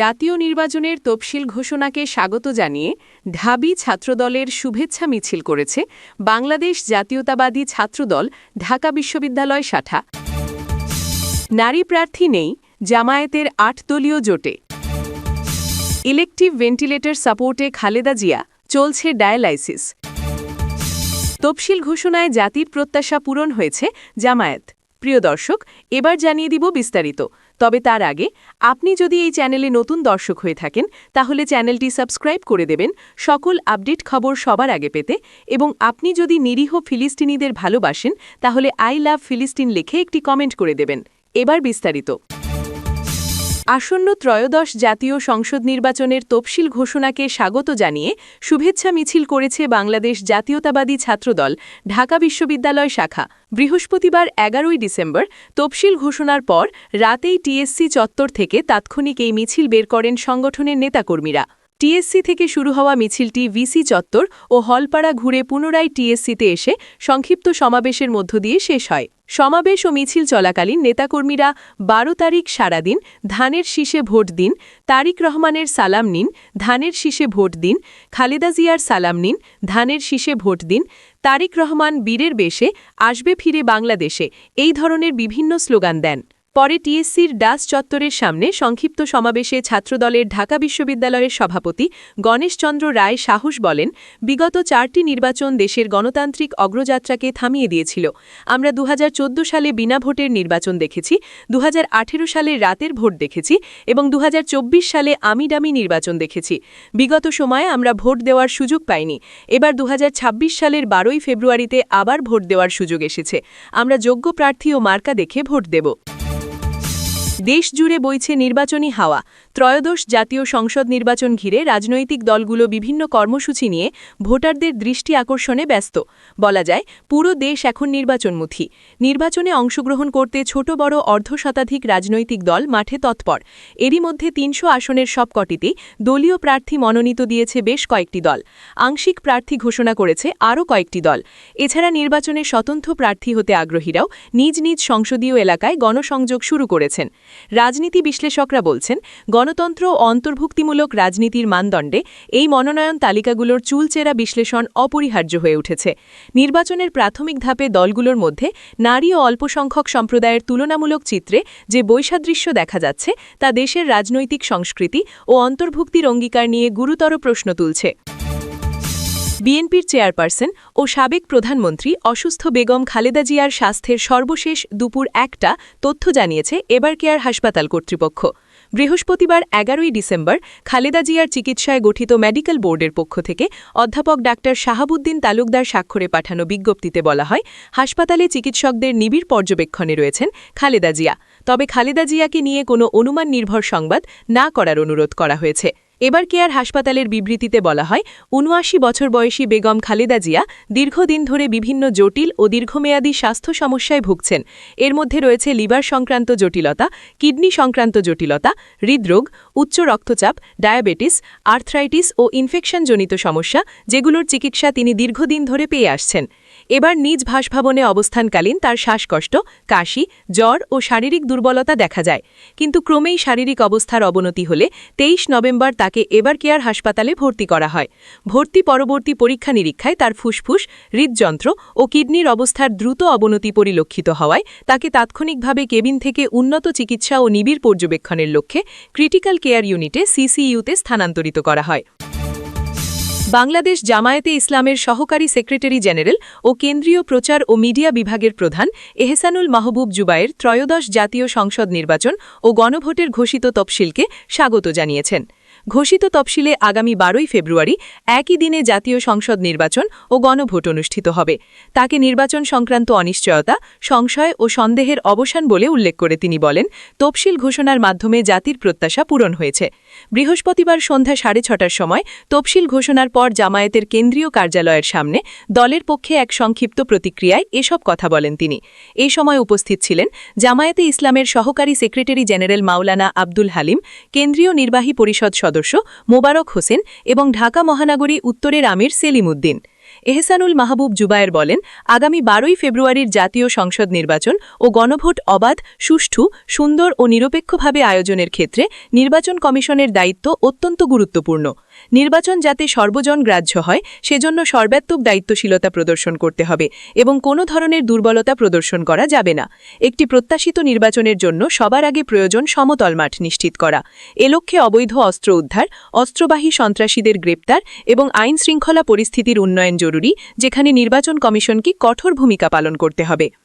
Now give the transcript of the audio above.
জাতীয় নির্বাচনের তফসিল ঘোষণাকে স্বাগত জানিয়ে ঢাবি ছাত্রদলের শুভেচ্ছা মিছিল করেছে বাংলাদেশ জাতীয়তাবাদী ছাত্রদল, ঢাকা বিশ্ববিদ্যালয় শাখা। নারী প্রার্থী নেই, জামায়াতের আট দলীয় জোটে। ইলেকটিভ ভেন্টিলেটর সাপোর্টে খালেদা জিয়া, চলছে ডায়ালাইসিস। তফসিল ঘোষণায় জাতির প্রত্যাশা পূরণ হয়েছে জামায়াত। প্রিয় দর্শক, এবার জানিয়ে দিব বিস্তারিত। তবে তার আগে, আপনি যদি এই চ্যানেলে নতুন দর্শক হয়ে থাকেন, তাহলে চ্যানেলটি সাবস্ক্রাইব করে দেবেন। সকল আপডেট খবর সবার আগে পেতে এবং আপনি যদি নিরীহ ফিলিস্তিনিদের ভালোবাসেন, তাহলে আই লাভ ফিলিস্তিন লিখে একটি কমেন্ট করে দেবেন। এবার বিস্তারিত। আসন্ন ত্রয়োদশ জাতীয় সংসদ নির্বাচনের তফসিল ঘোষণাকে স্বাগত জানিয়ে শুভেচ্ছা মিছিল করেছে বাংলাদেশ জাতীয়তাবাদী ছাত্রদল, ঢাকা বিশ্ববিদ্যালয় শাখা। বৃহস্পতিবার এগারোই ডিসেম্বর তফসিল ঘোষণার পর রাতেই টিএসসি চত্বর থেকে তাৎক্ষণিক এই মিছিল বের করেন সংগঠনের নেতাকর্মীরা। টিএসসি থেকে শুরু হওয়া মিছিলটি ভিসি চত্বর ও হলপাড়া ঘুরে পুনরায় টিএসসিতে এসে সংক্ষিপ্ত সমাবেশের মধ্য দিয়ে শেষ হয়। সমাবেশ ও মিছিল চলাকালীন নেতাকর্মীরা বারো তারিখ সারাদিন ধানের শীষে ভোট দিন, তারিক রহমানের সালাম নিন, ধানের শীষে ভোট দিন, খালেদা জিয়ার সালাম নিন, ধানের শীষে ভোট দিন, তারিক রহমান বীরের বেশে, আসবে ফিরে বাংলাদেশে, এই ধরনের বিভিন্ন স্লোগান দেন। পরে টিএসসির ডাস চত্বরের সামনে সংক্ষিপ্ত সমাবেশে ছাত্রদলের ঢাকা বিশ্ববিদ্যালয়ের সভাপতি গণেশচন্দ্র রায় সাহস বলেন, বিগত চারটি নির্বাচন দেশের গণতান্ত্রিক অগ্রযাত্রাকে থামিয়ে দিয়েছিল। আমরা দু হাজার চোদ্দ সালে বিনা ভোটের নির্বাচন দেখেছি দু হাজার আঠেরো সালে রাতের ভোট দেখেছি এবং দু হাজার চব্বিশ সালে আমিডামি নির্বাচন দেখেছি। বিগত সময়ে আমরা ভোট দেওয়ার সুযোগ পাইনি। এবার দু হাজার ছাব্বিশ সালের বারোই ফেব্রুয়ারিতে আবার ভোট দেওয়ার সুযোগ এসেছে। আমরা যোগ্য প্রার্থী ও মার্কা দেখে ভোট দেব। দেশ জুড়ে বইছে নির্বাচনী হাওয়া। ত্রয়োদশ জাতীয় সংসদ নির্বাচন ঘিরে রাজনৈতিক দলগুলো বিভিন্ন কর্মসূচি নিয়ে ভোটারদের দৃষ্টি আকর্ষণে ব্যস্ত। বলা যায়, পুরো দেশ এখন নির্বাচনমুখী। নির্বাচনে অংশগ্রহণ করতে ছোট বড় অর্ধশতাধিক রাজনৈতিক দল মাঠে তৎপর। এরই মধ্যে তিনশো আসনের সবকটিতেই দলীয় প্রার্থী মনোনীত দিয়েছে বেশ কয়েকটি দল। আংশিক প্রার্থী ঘোষণা করেছে আরও কয়েকটি দল। এছাড়া নির্বাচনে স্বতন্ত্র প্রার্থী হতে আগ্রহীরাও নিজ নিজ সংসদীয় এলাকায় গণসংযোগ শুরু করেছেন। রাজনীতি বিশ্লেষকরা বলছেন, গণতন্ত্র ও অন্তর্ভুক্তিমূলক রাজনীতির মানদণ্ডে এই মনোনয়ন তালিকাগুলোর চুলচেরা বিশ্লেষণ অপরিহার্য হয়ে উঠেছে। নির্বাচনের প্রাথমিক ধাপে দলগুলোর মধ্যে নারী ও অল্পসংখ্যক সম্প্রদায়ের তুলনামূলক চিত্রে যে বৈসাদৃশ্য দেখা যাচ্ছে, তা দেশের রাজনৈতিক সংস্কৃতি ও অন্তর্ভুক্তির অঙ্গীকার নিয়ে গুরুতর প্রশ্ন তুলছে। বিএনপির চেয়ারপারসন ও সাবেক প্রধানমন্ত্রী অসুস্থ বেগম খালেদা জিয়ার স্বাস্থ্যের সর্বশেষ দুপুর একটা তথ্য জানিয়েছে এবার কেয়ার হাসপাতাল কর্তৃপক্ষ। বৃহস্পতিবার এগারোই ডিসেম্বর খালেদা জিয়ার চিকিৎসায় গঠিত মেডিকেল বোর্ডের পক্ষ থেকে অধ্যাপক ডাক্তার শাহাবুদ্দিন তালুকদার স্বাক্ষরে পাঠানো বিজ্ঞপ্তিতে বলা হয়, হাসপাতালে চিকিৎসকদের নিবিড় পর্যবেক্ষণে রয়েছেন খালেদা জিয়া। তবে খালেদা জিয়াকে নিয়ে কোনো অনুমান নির্ভর সংবাদ না করার অনুরোধ করা হয়েছে। এবার কেয়ার হাসপাতালের বিবৃতিতে বলা হয়, উনআশি বছর বয়সী বেগম খালেদা জিয়া দীর্ঘদিন ধরে বিভিন্ন জটিল ও দীর্ঘমেয়াদী স্বাস্থ্য সমস্যায় ভুগছেন। এর মধ্যে রয়েছে লিভার সংক্রান্ত জটিলতা, কিডনি সংক্রান্ত জটিলতা, হৃদরোগ, উচ্চ রক্তচাপ, ডায়াবেটিস, আর্থ্রাইটিস ও ইনফেকশনজনিত সমস্যা, যেগুলোর চিকিৎসা তিনি দীর্ঘদিন ধরে পেয়ে আসছেন। এবার নিজ ভাসভবনে অবস্থানকালীন তার শ্বাসকষ্ট, কাশি, জ্বর ও শারীরিক দুর্বলতা দেখা যায়। কিন্তু ক্রমেই শারীরিক অবস্থার অবনতি হলে তেইশ নভেম্বর তাকে এবার কেয়ার হাসপাতালে ভর্তি করা হয়। ভর্তি পরবর্তী পরীক্ষা নিরীক্ষায় তার ফুসফুস, হৃদযন্ত্র ও কিডনির অবস্থার দ্রুত অবনতি পরিলক্ষিত হওয়ায় তাকে তাৎক্ষণিকভাবে কেবিন থেকে উন্নত চিকিৎসা ও নিবিড় পর্যবেক্ষণের লক্ষ্যে ক্রিটিক্যাল কেয়ার ইউনিটে সিসিইউতে স্থানান্তরিত করা হয়। বাংলাদেশ জামায়াতে ইসলামের সহকারী সেক্রেটারি জেনারেল ও কেন্দ্রীয় প্রচার ও মিডিয়া বিভাগের প্রধান এহসানুল মাহবুব জুবায়ের ত্রয়োদশ জাতীয় সংসদ নির্বাচন ও গণভোটের ঘোষিত তফসিলকে স্বাগত জানিয়েছেন। ঘোষিত তফসিলে আগামী বারোই ফেব্রুয়ারি একই দিনে জাতীয় সংসদ নির্বাচন ও গণভোট অনুষ্ঠিত হবে। তাকে নির্বাচন সংক্রান্ত অনিশ্চয়তা, সংশয় ও সন্দেহের অবসান বলে উল্লেখ করে তিনি বলেন, তফসিল ঘোষণার মাধ্যমে জাতির প্রত্যাশা পূরণ হয়েছে। বৃহস্পতিবার সন্ধ্যা সাড়ে ছটার সময় তফসিল ঘোষণার পর জামায়াতের কেন্দ্রীয় কার্যালয়ের সামনে দলের পক্ষে এক সংক্ষিপ্ত প্রতিক্রিয়ায় এসব কথা বলেন তিনি। এ সময় উপস্থিত ছিলেন জামায়াতে ইসলামের সহকারী সেক্রেটারি জেনারেল মাওলানা আব্দুল হালিম, কেন্দ্রীয় নির্বাহী পরিষদ সদস্য মোবারক হোসেন এবং ঢাকা মহানগরী উত্তরের আমির সেলিম উদ্দিন। এহসানুল মাহবুব জুবায়ের বলেন, আগামী বারোই ফেব্রুয়ারির জাতীয় সংসদ নির্বাচন ও গণভোট অবাধ, সুষ্ঠু, সুন্দর ও নিরপেক্ষভাবে আয়োজনের ক্ষেত্রে নির্বাচন কমিশনের দায়িত্ব অত্যন্ত গুরুত্বপূর্ণ। নির্বাচন যাতে সর্বজন গ্রাহ্য হয়, সেজন্য সর্বাত্মক দায়িত্বশীলতা প্রদর্শন করতে হবে এবং কোনো ধরনের দুর্বলতা প্রদর্শন করা যাবে না। একটি প্রত্যাশিত নির্বাচনের জন্য সবার আগে প্রয়োজন সমতল মাঠ নিশ্চিত করা। এ লক্ষ্যে অবৈধ অস্ত্র উদ্ধার, অস্ত্রবাহী সন্ত্রাসীদের গ্রেপ্তার এবং আইন শৃঙ্খলা পরিস্থিতির উন্নয়ন জরুরি, যেখানে নির্বাচন কমিশনকে কঠোর ভূমিকা পালন করতে হবে।